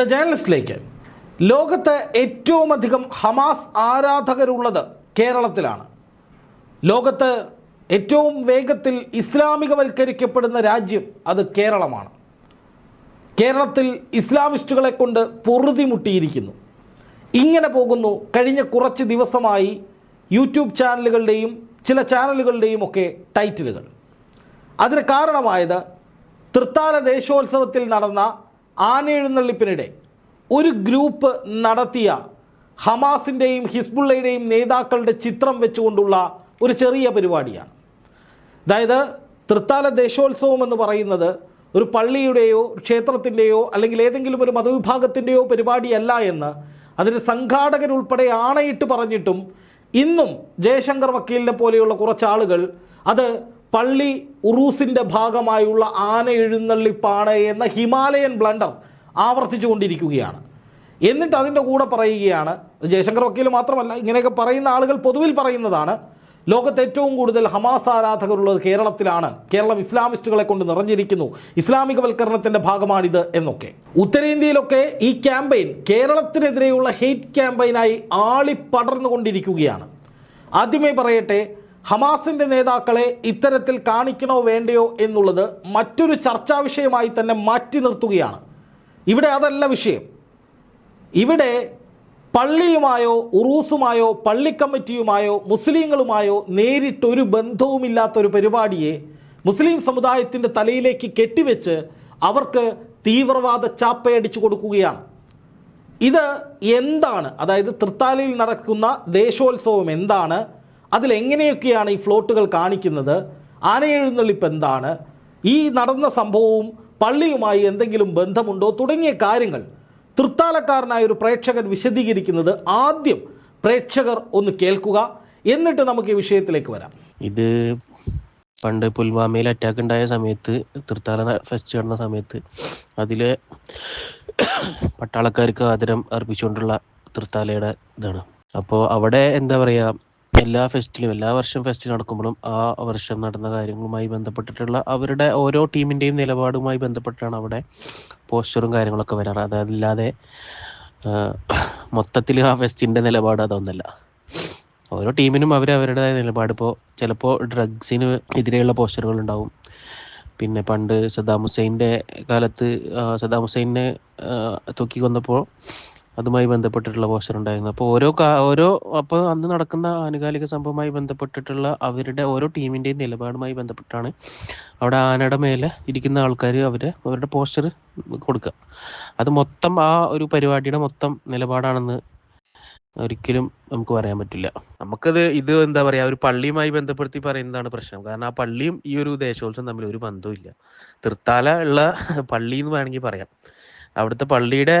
The ജേണലിസ്റ്റിലേക്ക്. ലോകത്ത് ഏറ്റവും അധികം ഹമാസ് ആരാധകരുള്ളത് കേരളത്തിലാണ്. ലോകത്ത് ഏറ്റവും വേഗത്തിൽ ഇസ്ലാമികവൽക്കരിക്കപ്പെടുന്ന രാജ്യം അത് കേരളമാണ്. കേരളത്തിൽ ഇസ്ലാമിസ്റ്റുകളെ കൊണ്ട് പൊറുതിമുട്ടിയിരിക്കുന്നു. ഇങ്ങനെ പോകുന്നു. കഴിഞ്ഞ കുറച്ച് ദിവസമായി യൂട്യൂബ് ചാനലുകളുടെയും ചില ചാനലുകളുടെയും ഒക്കെ ടൈറ്റിലുകൾ. അതിന് കാരണമായത് തൃത്താല ദേശോത്സവത്തിൽ നടന്ന ആനയെഴുന്നള്ളിപ്പിനിടെ ഒരു ഗ്രൂപ്പ് നടത്തിയ ഹമാസിന്റെയും ഹിസ്ബുള്ളയുടെയും നേതാക്കളുടെ ചിത്രം വെച്ചുകൊണ്ടുള്ള ഒരു ചെറിയ പരിപാടിയാണ്. അതായത് തൃത്താല ദേശോത്സവം എന്ന് പറയുന്നത് ഒരു പള്ളിയുടെയോ ക്ഷേത്രത്തിന്റെയോ അല്ലെങ്കിൽ ഏതെങ്കിലും ഒരു മതവിഭാഗത്തിന്റെയോ പരിപാടിയല്ല എന്ന് അതിന് സംഘാടകരുൾപ്പെടെ ആണയിട്ട് പറഞ്ഞിട്ടും ഇന്നും ജയശങ്കർ വക്കീലിനെ പോലെയുള്ള കുറച്ച് ആളുകൾ അത് പള്ളി ഉറൂസിന്റെ ഭാഗമായുള്ള ആന എഴുന്നള്ളിപ്പാണ് എന്ന ഹിമാലയൻ ബ്ലണ്ടർ ആവർത്തിച്ചു കൊണ്ടിരിക്കുകയാണ് എന്നിട്ട് അതിന്റെ കൂടെ പറയുകയാണ് ജയശങ്കർ വക്കീൽ മാത്രമല്ല ഇങ്ങനെയൊക്കെ പറയുന്ന ആളുകൾ പൊതുവിൽ പറയുന്നതാണ് ലോകത്ത് ഏറ്റവും കൂടുതൽ ഹമാസ് ആരാധകരുള്ളത് കേരളത്തിലാണ് കേരളം ഇസ്ലാമിസ്റ്റുകളെ കൊണ്ട് നിറഞ്ഞിരിക്കുന്നു ഇസ്ലാമികവൽക്കരണത്തിന്റെ ഭാഗമാണിത് എന്നൊക്കെ. ഉത്തരേന്ത്യയിലൊക്കെ ഈ ക്യാമ്പയിൻ കേരളത്തിനെതിരെയുള്ള ഹെയ്റ്റ് ക്യാമ്പയിനായി ആളിപ്പടർന്നുകൊണ്ടിരിക്കുകയാണ്. ആദ്യമേ പറയട്ടെ ഹമാസിന്റെ നേതാക്കളെ ഇത്തരത്തിൽ കാണിക്കണോ വേണ്ടയോ എന്നുള്ളത് മറ്റൊരു ചർച്ചാ വിഷയമായി തന്നെ മാറ്റി നിർത്തുകയാണ്. ഇവിടെ അതല്ല വിഷയം. ഇവിടെ പള്ളിയുമായോ ഉറൂസുമായോ പള്ളി കമ്മിറ്റിയുമായോ മുസ്ലിങ്ങളുമായോ നേരിട്ടൊരു ബന്ധവുമില്ലാത്ത ഒരു പരിപാടിയെ മുസ്ലിം സമുദായത്തിന്റെ തലയിലേക്ക് കെട്ടിവെച്ച് അവർക്ക് തീവ്രവാദ ചാപ്പയടിച്ചു കൊടുക്കുകയാണ്. ഇത് എന്താണ്? അതായത് തൃത്താലയിൽ നടക്കുന്ന ദേശോത്സവം എന്താണ്? അതിലെങ്ങനെയൊക്കെയാണ് ഈ ഫ്ലോട്ടുകൾ കാണിക്കുന്നത്? ആനയെഴുന്നള്ളിപ്പ് എന്താണ്? ഈ നടന്ന സംഭവവും പള്ളിയുമായി എന്തെങ്കിലും ബന്ധമുണ്ടോ? തുടങ്ങിയ കാര്യങ്ങൾ തൃത്താലക്കാരനായ ഒരു പ്രേക്ഷകൻ വിശദീകരിക്കുന്നത് ആദ്യം പ്രേക്ഷകർ ഒന്ന് കേൾക്കുക. എന്നിട്ട് നമുക്ക് ഈ വിഷയത്തിലേക്ക് വരാം. ഇത് പണ്ട് പുൽവാമയിൽ അറ്റാക്ക് ഉണ്ടായ സമയത്ത് തൃത്താല ഫെസ്റ്റ് നടന്ന സമയത്ത് അതിലെ പട്ടാളക്കാർക്ക് ആദരം അർപ്പിച്ചുകൊണ്ടുള്ള തൃത്താലയുടെ ഇതാണ്. അപ്പോൾ അവിടെ എന്താ പറയുക എല്ലാ ഫെസ്റ്റിലും എല്ലാ വർഷം ഫെസ്റ്റ് നടക്കുമ്പോഴും ആ വർഷം നടന്ന കാര്യങ്ങളുമായി ബന്ധപ്പെട്ടിട്ടുള്ള അവരുടെ ഓരോ ടീമിന്റെയും നിലപാടുമായി ബന്ധപ്പെട്ടാണ് അവിടെ പോസ്റ്ററും കാര്യങ്ങളൊക്കെ വരാറ്. അതല്ലാതെ മൊത്തത്തിൽ ആ ഫെസ്റ്റിന്റെ നിലപാട് അതൊന്നല്ല. ഓരോ ടീമിനും അവർ അവരുടേതായ നിലപാട്. ഇപ്പോൾ ചിലപ്പോൾ ഡ്രഗ്സിന് എതിരെയുള്ള പോസ്റ്ററുകൾ ഉണ്ടാവും. പിന്നെ പണ്ട് സദ്ദാം ഹുസൈന്റെ കാലത്ത് സദാം ഹുസൈനെ തൂക്കിക്കൊന്നപ്പോൾ തൂക്കി കൊന്നപ്പോൾ അതുമായി ബന്ധപ്പെട്ടിട്ടുള്ള പോസ്റ്റർ ഉണ്ടായിരുന്നു. അപ്പോൾ ഓരോ ഓരോ അപ്പോൾ അന്ന് നടക്കുന്ന ആനുകാലിക സംഭവവുമായി ബന്ധപ്പെട്ടിട്ടുള്ള അവരുടെ ഓരോ ടീമിന്റെയും നിലപാടുമായി ബന്ധപ്പെട്ടാണ് അവിടെ ആനയുടെ മേലെ ഇരിക്കുന്ന ആൾക്കാർ അവർ അവരുടെ പോസ്റ്റർ കൊടുക്കുക. അത് മൊത്തം ആ ഒരു പരിപാടിയുടെ മൊത്തം നിലപാടാണെന്ന് ഒരിക്കലും നമുക്ക് പറയാൻ പറ്റില്ല. നമുക്കത് ഇത് എന്താ പറയാ ഒരു പള്ളിയുമായി ബന്ധപ്പെടുത്തി പറയുന്നതാണ് പ്രശ്നം. കാരണം ആ പള്ളിയും ഈ ഒരു ദേശോത്സവം തമ്മിൽ ഒരു ബന്ധവും ഇല്ല തൃത്താല ഉള്ള പള്ളി എന്ന് വേണമെങ്കിൽ പറയാം. അവിടുത്തെ പള്ളിയുടെ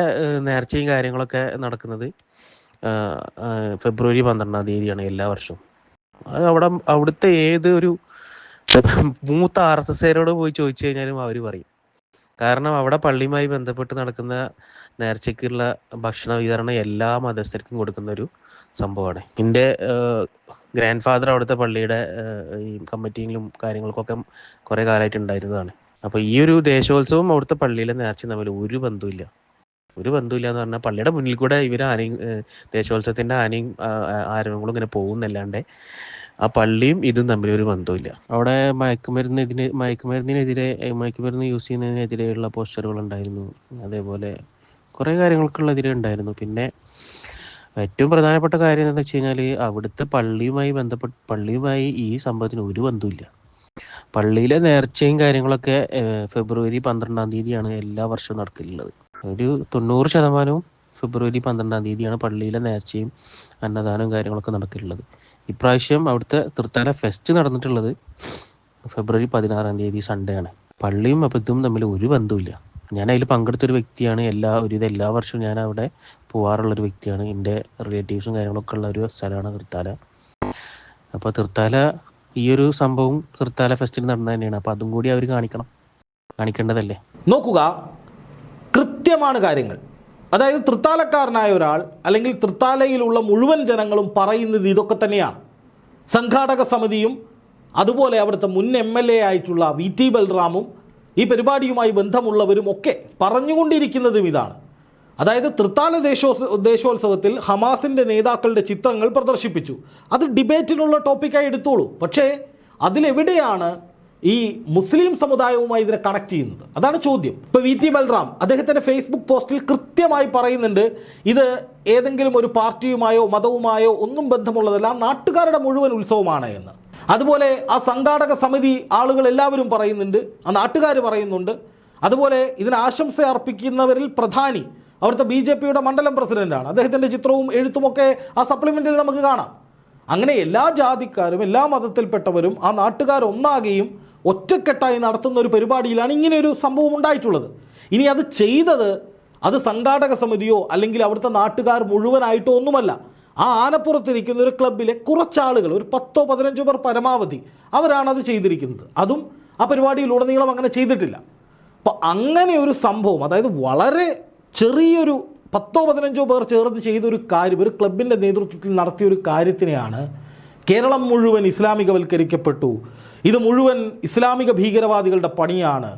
നേർച്ചയും കാര്യങ്ങളൊക്കെ നടക്കുന്നത് ഫെബ്രുവരി പന്ത്രണ്ടാം തീയതിയാണ് എല്ലാ വർഷവും. അത് അവിടെ അവിടുത്തെ ഏത് ഒരു മൂത്ത ആർ എസ് എസ്കാരോട് പോയി ചോദിച്ചു കഴിഞ്ഞാലും അവർ പറയും. കാരണം അവിടെ പള്ളിയുമായി ബന്ധപ്പെട്ട് നടക്കുന്ന നേർച്ചയ്ക്കുള്ള ഭക്ഷണ വിതരണം എല്ലാ മതസ്ഥർക്കും കൊടുക്കുന്ന ഒരു സംഭവമാണ്. എന്റെ ഗ്രാൻഡ് ഫാദർ അവിടുത്തെ പള്ളിയുടെ ഈ കമ്മിറ്റിയിലും കാര്യങ്ങൾക്കൊക്കെ കുറേ കാലമായിട്ട് ഉണ്ടായിരുന്നതാണ്. അപ്പോൾ ഈ ഒരു ദേശോത്സവം അവിടുത്തെ പള്ളിയിലെ നേർച്ച തമ്മിൽ ഒരു ബന്ധവുമില്ല. ഒരു ബന്ധവുമില്ല എന്ന് പറഞ്ഞാൽ പള്ളിയുടെ മുന്നിൽ കൂടെ ഇവർ ആനയും ദേശോത്സവത്തിന്റെ ആനയും ആരവങ്ങളും ഇങ്ങനെ പോകുന്നല്ലാണ്ട് ആ പള്ളിയും ഇതും തമ്മിൽ ഒരു ബന്ധവുമില്ല. അവിടെ മയക്കുമരുന്ന് ഇതിന് മയക്കുമരുന്നിനെതിരെ മയക്കുമരുന്ന് യൂസ് ചെയ്യുന്നതിനെതിരെയുള്ള പോസ്റ്ററുകൾ ഉണ്ടായിരുന്നു അതേപോലെ കുറേ കാര്യങ്ങൾക്കുള്ളതിരെ ഉണ്ടായിരുന്നു. പിന്നെ ഏറ്റവും പ്രധാനപ്പെട്ട കാര്യം എന്താണെന്ന് വെച്ച് കഴിഞ്ഞാൽ അവിടുത്തെ പള്ളിയുമായി ബന്ധപ്പെട്ട് പള്ളിയുമായി ഈ സംഭവത്തിന് ഒരു ബന്ധവുമില്ല. പള്ളിയിലെ നേർച്ചയും കാര്യങ്ങളൊക്കെ ഫെബ്രുവരി പന്ത്രണ്ടാം തീയതിയാണ് എല്ലാ വർഷവും നടക്കലുള്ളത്. ഒരു തൊണ്ണൂറ് ശതമാനവും ഫെബ്രുവരി പന്ത്രണ്ടാം തീയതിയാണ് പള്ളിയിലെ നേർച്ചയും അന്നദാനവും കാര്യങ്ങളൊക്കെ നടക്കലുള്ളത്. ഇപ്രാവശ്യം അവിടുത്തെ തൃത്താല ഫെസ്റ്റ് നടന്നിട്ടുള്ളത് ഫെബ്രുവരി പതിനാറാം തീയതി സൺഡേ ആണ്. പള്ളിയും അബദ്ധവും തമ്മിൽ ഒരു ബന്ധവുമില്ല. ഞാൻ അതിൽ പങ്കെടുത്തൊരു വ്യക്തിയാണ്. എല്ലാ ഒരുവിധ എല്ലാ വർഷവും ഞാൻ അവിടെ പോകാറുള്ള ഒരു വ്യക്തിയാണ്. എന്റെ റിലേറ്റീവ്സും കാര്യങ്ങളൊക്കെ ഉള്ള ഒരു സ്ഥലമാണ് തൃത്താല. അപ്പോൾ തൃത്താല ഈ ഒരു സംഭവം തൃത്താല ഫെസ്റ്റിൽ നടന്നത് തന്നെയാണ്. അപ്പോൾ അതും കൂടി അവർ കാണിക്കണം. കാണിക്കേണ്ടതല്ലേ? നോക്കുക. കൃത്യമാണ് കാര്യങ്ങൾ. അതായത് തൃത്താലക്കാരനായ ഒരാൾ അല്ലെങ്കിൽ തൃത്താലയിലുള്ള മുഴുവൻ ജനങ്ങളും പറയുന്നത് ഇതൊക്കെ തന്നെയാണ്. സംഘാടക സമിതിയും അതുപോലെ അവിടുത്തെ മുൻ എം എൽ എ ആയിട്ടുള്ള വി ടി ബൽറാമും ഈ പരിപാടിയുമായി ബന്ധമുള്ളവരും ഒക്കെ പറഞ്ഞുകൊണ്ടിരിക്കുന്നതും ഇതാണ്. അതായത് തൃത്താല ദേശോ ദേശോത്സവത്തിൽ ഹമാസിന്റെ നേതാക്കളുടെ ചിത്രങ്ങൾ പ്രദർശിപ്പിച്ചു. അത് ഡിബേറ്റിനുള്ള ടോപ്പിക്കായി എടുത്തോളൂ. പക്ഷേ അതിലെവിടെയാണ് ഈ മുസ്ലിം സമുദായവുമായി ഇതിനെ കണക്ട് ചെയ്യുന്നത്? അതാണ് ചോദ്യം. ഇപ്പോൾ വി ടി ബൽറാം അദ്ദേഹത്തിന്റെ ഫേസ്ബുക്ക് പോസ്റ്റിൽ കൃത്യമായി പറയുന്നുണ്ട് ഇത് ഏതെങ്കിലും ഒരു പാർട്ടിയുമായോ മതവുമായോ ഒന്നും ബന്ധമുള്ളതല്ല നാട്ടുകാരുടെ മുഴുവൻ ഉത്സവമാണ് എന്ന്. അതുപോലെ ആ സംഘാടക സമിതി ആളുകൾ എല്ലാവരും പറയുന്നുണ്ട് ആ നാട്ടുകാർ പറയുന്നുണ്ട്. അതുപോലെ ഇതിന് ആശംസ അർപ്പിക്കുന്നവരിൽ പ്രധാനി അവിടുത്തെ ബി ജെ പിയുടെ മണ്ഡലം പ്രസിഡന്റാണ്. അദ്ദേഹത്തിന്റെ ചിത്രവും എഴുത്തുമൊക്കെ ആ സപ്ലിമെന്റിൽ നമുക്ക് കാണാം. അങ്ങനെ എല്ലാ ജാതിക്കാരും എല്ലാ മതത്തിൽപ്പെട്ടവരും ആ നാട്ടുകാരൊന്നാകെയും ഒറ്റക്കെട്ടായി നടത്തുന്ന ഒരു പരിപാടിയിലാണ് ഇങ്ങനെ ഒരു സംഭവം ഉണ്ടായിട്ടുള്ളത്. ഇനി അത് ചെയ്തത് അത് സംഘാടക സമിതിയോ അല്ലെങ്കിൽ അവിടുത്തെ നാട്ടുകാർ മുഴുവനായിട്ടോ ഒന്നുമല്ല. ആ ആനപ്പുറത്തിരിക്കുന്ന ഒരു ക്ലബിലെ കുറച്ചാളുകൾ ഒരു പത്തോ പതിനഞ്ചോ പേർ പരമാവധി അവരാണ് അത് ചെയ്തിരിക്കുന്നത്. അതും ആ പരിപാടിയിലുടനീളം അങ്ങനെ ചെയ്തിട്ടില്ല. അപ്പോൾ അങ്ങനെ ഒരു സംഭവം അതായത് വളരെ ചെറിയൊരു പത്തോ പതിനഞ്ചോ പേർ ചേർന്ന് ചെയ്തൊരു കാര്യം ഒരു ക്ലബിന്റെ നേതൃത്വത്തിൽ നടത്തിയ ഒരു കാര്യത്തിനെയാണ് കേരളം മുഴുവൻ ഇസ്ലാമികവൽക്കരിക്കപ്പെട്ടു. ഇത് മുഴുവൻ ഇസ്ലാമിക ഭീകരവാദികളുടെ പണിയാണ്.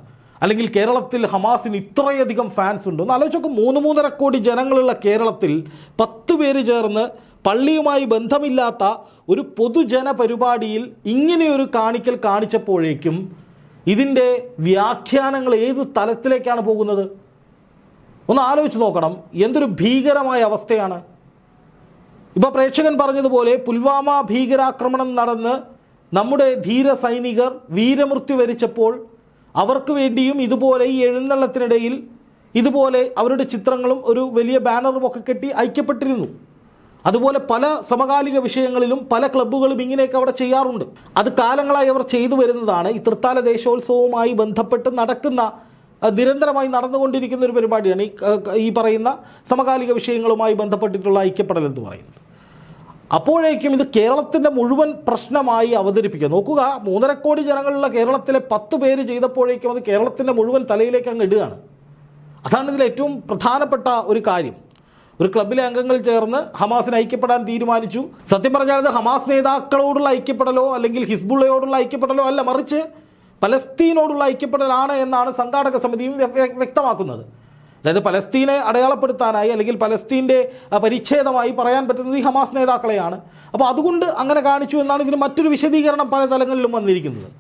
അല്ലെങ്കിൽ കേരളത്തിൽ ഹമാസിന് ഇത്രയധികം ഫാൻസ് ഉണ്ട്. ഒന്ന് ആലോചിച്ചൊക്കെ മൂന്ന് മൂന്നര കോടി ജനങ്ങളുള്ള കേരളത്തിൽ പത്ത് പേര് ചേർന്ന് പള്ളിയുമായി ബന്ധമില്ലാത്ത ഒരു പൊതുജന പരിപാടിയിൽ ഇങ്ങനെയൊരു കാണിക്കൽ കാണിച്ചപ്പോഴേക്കും ഇതിന്റെ വ്യാഖ്യാനങ്ങൾ ഏത് തലത്തിലേക്കാണ് പോകുന്നത്? ഒന്ന് ആലോചിച്ച് നോക്കണം. എന്തൊരു ഭീകരമായ അവസ്ഥയാണ്. ഇപ്പോൾ പ്രേക്ഷകൻ പറഞ്ഞതുപോലെ പുൽവാമ ഭീകരാക്രമണം നടന്ന് നമ്മുടെ ധീര സൈനികർ വീരമൃത്യു വരിച്ചപ്പോൾ അവർക്ക് വേണ്ടിയും ഇതുപോലെ ഈ എഴുന്നള്ളത്തിനിടയിൽ ഇതുപോലെ അവരുടെ ചിത്രങ്ങളും ഒരു വലിയ ബാനറും ഒക്കെ കെട്ടി ഐക്യപ്പെട്ടിരുന്നു. അതുപോലെ പല സമകാലിക വിഷയങ്ങളിലും പല ക്ലബ്ബുകളും ഇങ്ങനെയൊക്കെ അവിടെ ചെയ്യാറുണ്ട്. അത് കാലങ്ങളായി അവർ ചെയ്തു വരുന്നതാണ് ഈ തൃത്താല ദേശോത്സവവുമായി ബന്ധപ്പെട്ട് നടക്കുന്ന നിരന്തരമായി നടന്നുകൊണ്ടിരിക്കുന്ന ഒരു പരിപാടിയാണ് ഈ ഈ പറയുന്ന സമകാലിക വിഷയങ്ങളുമായി ബന്ധപ്പെട്ടിട്ടുള്ള ഐക്യപ്പെടൽ എന്ന് പറയുന്നത്. അപ്പോഴേക്കും ഇത് കേരളത്തിന്റെ മുഴുവൻ പ്രശ്നമായി അവതരിപ്പിക്കുക. നോക്കുക മൂന്നര കോടി ജനങ്ങളുള്ള കേരളത്തിലെ പത്ത് പേര് ചെയ്തപ്പോഴേക്കും അത് കേരളത്തിന്റെ മുഴുവൻ തലയിലേക്ക് അങ്ങ് ഇടുകയാണ്. അതാണ് ഇതിൽ ഏറ്റവും പ്രധാനപ്പെട്ട ഒരു കാര്യം. ഒരു ക്ലബിലെ അംഗങ്ങൾ ചേർന്ന് ഹമാസിനെ ഐക്യപ്പെടാൻ തീരുമാനിച്ചു. സത്യം പറഞ്ഞാൽ അത് ഹമാസ് നേതാക്കളോടുള്ള ഐക്യപ്പെടലോ അല്ലെങ്കിൽ ഹിസ്ബുള്ളയോടുള്ള ഐക്യപ്പെടലോ അല്ല മറിച്ച് പലസ്തീനോടുള്ള ഐക്യപ്പെടലാണ് എന്നാണ് സംഘാടക സമിതിയും വ്യ- വ്യ- വ്യക്തമാക്കുന്നത്. അതായത് പലസ്തീനെ അടയാളപ്പെടുത്താനായി അല്ലെങ്കിൽ പലസ്തീന്റെ പരിച്ഛേദമായി പറയാൻ പറ്റുന്നത് ഈ ഹമാസ് നേതാക്കളെയാണ്. അപ്പോൾ അതുകൊണ്ട് അങ്ങനെ കാണിച്ചു എന്നാണ് ഇതിന് മറ്റൊരു വിശദീകരണം പല തലങ്ങളിലും വന്നിരിക്കുന്നത്.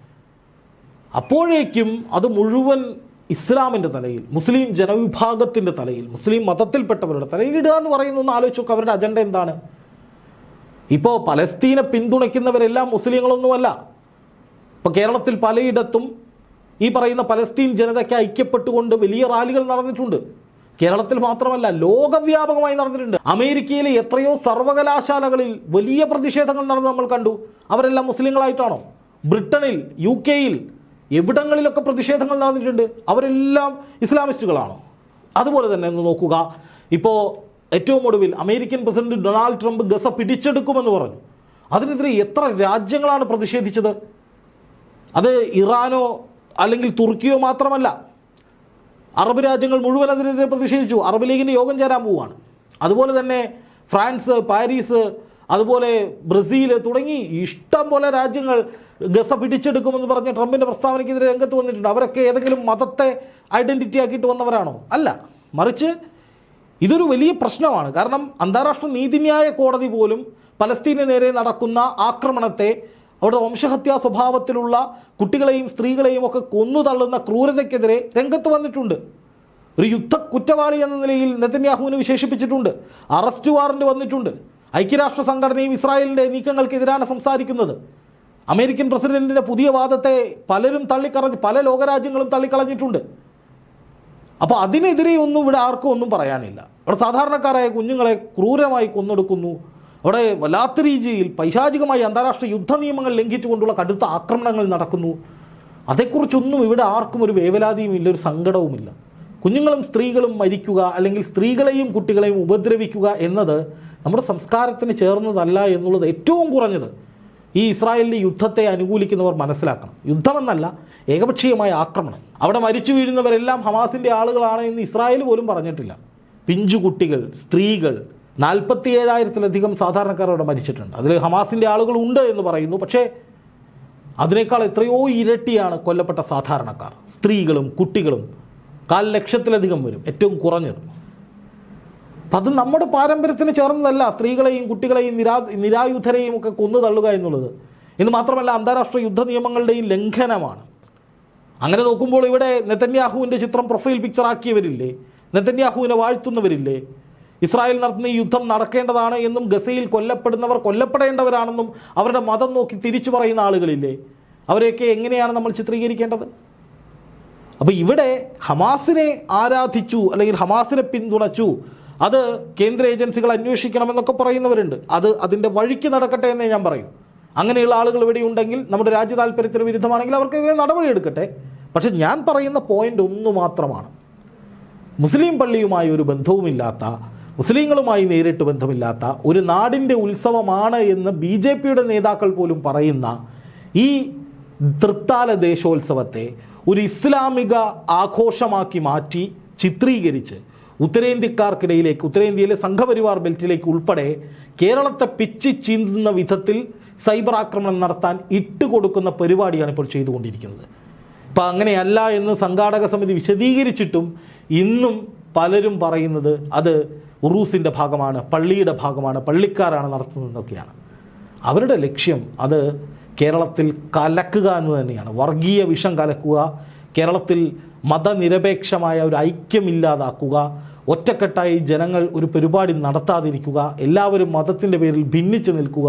അപ്പോഴേക്കും അത് മുഴുവൻ ഇസ്ലാമിന്റെ തലയിൽ മുസ്ലിം ജനവിഭാഗത്തിന്റെ തലയിൽ മുസ്ലിം മതത്തിൽപ്പെട്ടവരുടെ തലയിൽ ഇടുക എന്ന് പറയുന്ന ഒന്ന് ആലോചിച്ച് നോക്കുക അവരുടെ അജണ്ട എന്താണ്? ഇപ്പോൾ പലസ്തീനെ പിന്തുണയ്ക്കുന്നവരെല്ലാം മുസ്ലിങ്ങളൊന്നുമല്ല. ഇപ്പോൾ കേരളത്തിൽ പലയിടത്തും ഈ പറയുന്ന പലസ്തീൻ ജനതയ്ക്ക് ഐക്യപ്പെട്ടുകൊണ്ട് വലിയ റാലികൾ നടന്നിട്ടുണ്ട്. കേരളത്തിൽ മാത്രമല്ല ലോകവ്യാപകമായി നടന്നിട്ടുണ്ട്. അമേരിക്കയിലെ എത്രയോ സർവകലാശാലകളിൽ വലിയ പ്രതിഷേധങ്ങൾ നടന്ന് നമ്മൾ കണ്ടു. അവരെല്ലാം മുസ്ലിങ്ങളായിട്ടാണോ? ബ്രിട്ടനിൽ യു കെയിൽ എവിടങ്ങളിലൊക്കെ പ്രതിഷേധങ്ങൾ നടന്നിട്ടുണ്ട്? അവരെല്ലാം ഇസ്ലാമിസ്റ്റുകളാണോ? അതുപോലെ തന്നെ ഒന്ന് നോക്കുക. ഇപ്പോൾ ഏറ്റവും ഒടുവിൽ American president Donald Trump Gaza പിടിച്ചെടുക്കുമെന്ന് പറഞ്ഞു. അതിനെതിരെ എത്ര രാജ്യങ്ങളാണ് പ്രതിഷേധിച്ചത്? അത് ഇറാനോ അല്ലെങ്കിൽ തുർക്കിയോ മാത്രമല്ല. അറബ് രാജ്യങ്ങൾ മുഴുവൻ അതിനെതിരെ പ്രതിഷേധിച്ചു. അറബ് ലീഗിന്റെ യോഗം ചേരാൻ പോവുകയാണ്. അതുപോലെ തന്നെ ഫ്രാൻസ് പാരീസ് അതുപോലെ ബ്രസീൽ തുടങ്ങി ഇഷ്ടം പോലെ രാജ്യങ്ങൾ ഗസ പിടിച്ചെടുക്കുമെന്ന് പറഞ്ഞ ട്രംപിന്റെ പ്രസ്താവനയ്ക്കെതിരെ രംഗത്ത് വന്നിട്ടുണ്ട്. അവരൊക്കെ ഏതെങ്കിലും മതത്തെ ഐഡന്റിറ്റി ആക്കിയിട്ട് വന്നവരാണോ? അല്ല. മറിച്ച് ഇതൊരു വലിയ പ്രശ്നമാണ്. കാരണം അന്താരാഷ്ട്ര നീതിന്യായ കോടതി പോലും പലസ്തീന് നേരെ നടക്കുന്ന ആക്രമണത്തെ അവിടെ വംശഹത്യാ സ്വഭാവത്തിലുള്ള കുട്ടികളെയും സ്ത്രീകളെയും ഒക്കെ കൊന്നു തള്ളുന്ന ക്രൂരതയ്ക്കെതിരെ രംഗത്ത് വന്നിട്ടുണ്ട്. ഒരു യുദ്ധ കുറ്റവാളി എന്ന നിലയിൽ നെതന്യാഹുവിനെ വിശേഷിപ്പിച്ചിട്ടുണ്ട്. അറസ്റ്റ് വാറന്റ് വന്നിട്ടുണ്ട്. ഐക്യരാഷ്ട്ര സംഘടനയും ഇസ്രായേലിന്റെ നീക്കങ്ങൾക്കെതിരാണ് സംസാരിക്കുന്നത്. അമേരിക്കൻ പ്രസിഡന്റിന്റെ പുതിയ വാദത്തെ പലരും തള്ളിക്കളഞ്ഞ് പല ലോകരാജ്യങ്ങളും തള്ളിക്കളഞ്ഞിട്ടുണ്ട്. അപ്പോൾ അതിനെതിരെ ഒന്നും ഇവിടെ ആർക്കും ഒന്നും പറയാനില്ല. അവിടെ സാധാരണക്കാരായ കുഞ്ഞുങ്ങളെ ക്രൂരമായി കൊന്നൊടുക്കുന്നു. അവിടെ വല്ലാത്ത രീതിയിൽ പൈശാചികമായി അന്താരാഷ്ട്ര യുദ്ധ നിയമങ്ങൾ ലംഘിച്ചുകൊണ്ടുള്ള കടുത്ത ആക്രമണങ്ങൾ നടക്കുന്നു. അതേക്കുറിച്ചൊന്നും ഇവിടെ ആർക്കും ഒരു വേവലാതിയും ഇല്ല ഒരു സങ്കടവുമില്ല. കുഞ്ഞുങ്ങളും സ്ത്രീകളും മരിക്കുക അല്ലെങ്കിൽ സ്ത്രീകളെയും കുട്ടികളെയും ഉപദ്രവിക്കുക എന്നത് നമ്മുടെ സംസ്കാരത്തിന് ചേർന്നതല്ല എന്നുള്ളത് ഏറ്റവും കുറഞ്ഞത് ഈ ഇസ്രായേലിന്റെ യുദ്ധത്തെ അനുകൂലിക്കുന്നവർ മനസ്സിലാക്കണം. യുദ്ധമെന്നല്ല ഏകപക്ഷീയമായ ആക്രമണം. അവിടെ മരിച്ചു വീഴുന്നവരെല്ലാം ഹമാസിന്റെ ആളുകളാണ് എന്ന് ഇസ്രായേൽ പോലും പറഞ്ഞിട്ടില്ല. പിഞ്ചു കുട്ടികൾ സ്ത്രീകൾ നാൽപ്പത്തി ഏഴായിരത്തിലധികം സാധാരണക്കാർ അവിടെ മരിച്ചിട്ടുണ്ട്. അതിൽ ഹമാസിന്റെ ആളുകൾ ഉണ്ട് എന്ന് പറയുന്നു. പക്ഷേ അതിനേക്കാൾ എത്രയോ ഇരട്ടിയാണ് കൊല്ലപ്പെട്ട സാധാരണക്കാർ. സ്ത്രീകളും കുട്ടികളും കാൽ ലക്ഷത്തിലധികം വരും ഏറ്റവും കുറഞ്ഞത്. അത് നമ്മുടെ പാരമ്പര്യത്തിന് ചേർന്നതല്ല. സ്ത്രീകളെയും കുട്ടികളെയും നിരാ നിരായുധരെയും ഒക്കെ കൊന്നു തള്ളുക എന്നുള്ളത്. എന്ന് മാത്രമല്ല അന്താരാഷ്ട്ര യുദ്ധ നിയമങ്ങളുടെയും ലംഘനമാണ്. അങ്ങനെ നോക്കുമ്പോൾ ഇവിടെ നെതന്യാഹുവിന്റെ ചിത്രം പ്രൊഫൈൽ പിക്ചർ ആക്കിയവരില്ലേ നെതന്യാഹുവിനെ വാഴ്ത്തുന്നവരില്ലേ? ഇസ്രായേൽ നടത്തുന്ന ഈ യുദ്ധം നടക്കേണ്ടതാണ് എന്നും ഗസയിൽ കൊല്ലപ്പെടുന്നവർ കൊല്ലപ്പെടേണ്ടവരാണെന്നും അവരുടെ മതം നോക്കി തിരിച്ചു പറയുന്ന ആളുകളില്ലേ? അവരെയൊക്കെ എങ്ങനെയാണ് നമ്മൾ ചിത്രീകരിക്കേണ്ടത്? അപ്പോൾ ഇവിടെ ഹമാസിനെ ആരാധിച്ചു അല്ലെങ്കിൽ ഹമാസിനെ പിന്തുണച്ചു. അത് കേന്ദ്ര ഏജൻസികൾ അന്വേഷിക്കണമെന്നൊക്കെ പറയുന്നവരുണ്ട്. അത് അതിന്റെ വഴിക്ക് നടക്കട്ടെ എന്നേ ഞാൻ പറയും. അങ്ങനെയുള്ള ആളുകൾ ഇവിടെ ഉണ്ടെങ്കിൽ നമ്മുടെ രാജ്യ താല്പര്യത്തിന് വിരുദ്ധമാണെങ്കിൽ അവർക്ക് നടപടിയെടുക്കട്ടെ പക്ഷെ ഞാൻ പറയുന്ന പോയിന്റ് ഒന്ന് മാത്രമാണ്. മുസ്ലിം പള്ളിയുമായി ഒരു ബന്ധവുമില്ലാത്ത മുസ്ലിങ്ങളുമായി നേരിട്ട് ബന്ധമില്ലാത്ത ഒരു നാടിന്റെ ഉത്സവമാണ് എന്ന് ബി ജെ പിയുടെ നേതാക്കൾ പോലും പറയുന്ന ഈ തൃത്താല ദേശോത്സവത്തെ ഒരു ഇസ്ലാമിക ആഘോഷമാക്കി മാറ്റി ചിത്രീകരിച്ച് ഉത്തരേന്ത്യക്കാർക്കിടയിലേക്ക് ഉത്തരേന്ത്യയിലെ സംഘപരിവാർ ബെൽറ്റിലേക്ക് ഉൾപ്പെടെ കേരളത്തെ പിച്ചി ചീന്തുന്ന വിധത്തിൽ സൈബർ ആക്രമണം നടത്താൻ ഇട്ടുകൊടുക്കുന്ന പരിപാടിയാണ് ഇപ്പോൾ ചെയ്തുകൊണ്ടിരിക്കുന്നത്. ഇപ്പം അങ്ങനെയല്ല എന്ന് സംഘാടക സമിതി വിശദീകരിച്ചിട്ടും ഇന്നും പലരും പറയുന്നത് അത് ഉറൂസിന്റെ ഭാഗമാണ് പള്ളിയുടെ ഭാഗമാണ് പള്ളിക്കാരാണ് നടത്തുന്നതെന്നൊക്കെയാണ് അവരുടെ ലക്ഷ്യം അത് കേരളത്തിൽ കലക്കുക എന്ന് തന്നെയാണ്. വർഗീയ വിഷം കലക്കുക കേരളത്തിൽ മതനിരപേക്ഷമായ ഒരു ഐക്യമില്ലാതാക്കുക ഒറ്റക്കെട്ടായി ജനങ്ങൾ ഒരു പരിപാടി നടത്താതിരിക്കുക എല്ലാവരും മതത്തിന്റെ പേരിൽ ഭിന്നിച്ചു നിൽക്കുക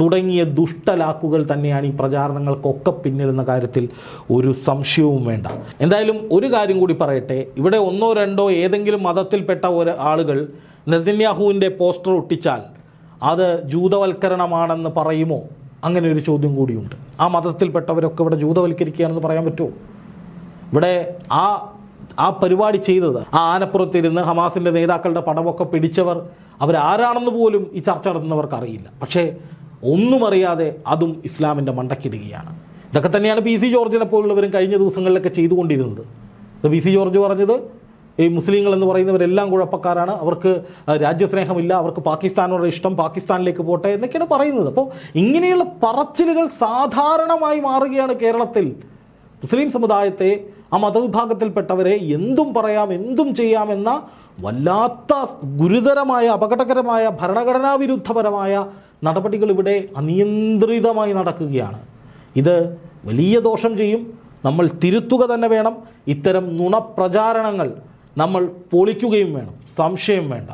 തുടങ്ങിയ ദുഷ്ടലാക്കുകൾ തന്നെയാണ് ഈ പ്രചാരണങ്ങൾക്കൊക്കെ പിന്നിലെന്ന കാര്യത്തിൽ ഒരു സംശയവും വേണ്ട. എന്തായാലും ഒരു കാര്യം കൂടി പറയട്ടെ. ഇവിടെ ഒന്നോ രണ്ടോ ഏതെങ്കിലും മതത്തിൽപ്പെട്ട ഒരു ആളുകൾ നെതന്യാഹുവിന്റെ പോസ്റ്റർ ഒട്ടിച്ചാൽ അത് ജൂതവൽക്കരണമാണെന്ന് പറയുമോ? അങ്ങനെ ഒരു ചോദ്യം കൂടിയുണ്ട്. ആ മതത്തിൽപ്പെട്ടവരൊക്കെ ഇവിടെ ജൂതവൽക്കരിക്കുകയാണെന്ന് പറയാൻ പറ്റുമോ? ഇവിടെ ആ ആ പരിപാടി ചെയ്തത് ആ ആനപ്പുറത്തിരുന്ന് ഹമാസിന്റെ നേതാക്കളുടെ പടമൊക്കെ പിടിച്ചവർ അവരാരാണെന്ന് പോലും ഈ ചർച്ച നടത്തുന്നവർക്ക് അറിയില്ല പക്ഷേ ഒന്നും അറിയാതെ അതും ഇസ്ലാമിന്റെ മണ്ടക്കിടുകയാണ്. ഇതൊക്കെ തന്നെയാണ് പി സി ജോർജിനെ പോലുള്ളവരും കഴിഞ്ഞ ദിവസങ്ങളിലൊക്കെ ചെയ്തുകൊണ്ടിരുന്നത്. പി സി ജോർജ് പറഞ്ഞത് ഈ മുസ്ലിങ്ങൾ എന്ന് പറയുന്നവരെല്ലാം കുഴപ്പക്കാരാണ്. അവർക്ക് രാജ്യസ്നേഹമില്ല. അവർക്ക് പാകിസ്ഥാനോട് ഇഷ്ടം. പാകിസ്ഥാനിലേക്ക് പോട്ടെ എന്നൊക്കെയാണ് പറയുന്നത്. അപ്പോൾ ഇങ്ങനെയുള്ള പറച്ചിലുകൾ സാധാരണമായി മാറുകയാണ് കേരളത്തിൽ. മുസ്ലിം സമുദായത്തെ ആ മതവിഭാഗത്തിൽപ്പെട്ടവരെ എന്തും പറയാം എന്തും ചെയ്യാമെന്ന വല്ലാത്ത ഗുരുതരമായ അപകടകരമായ ഭരണഘടനാ വിരുദ്ധപരമായ നടപടികൾ ഇവിടെ അനിയന്ത്രിതമായി നടക്കുകയാണ്. ഇത് വലിയ ദോഷം ചെയ്യും. നമ്മൾ തിരുത്തുക തന്നെ വേണം. ഇത്തരം നുണപ്രചാരണങ്ങൾ നമ്മൾ പൊളിക്കുകയും വേണം. സംശയം വേണ്ട.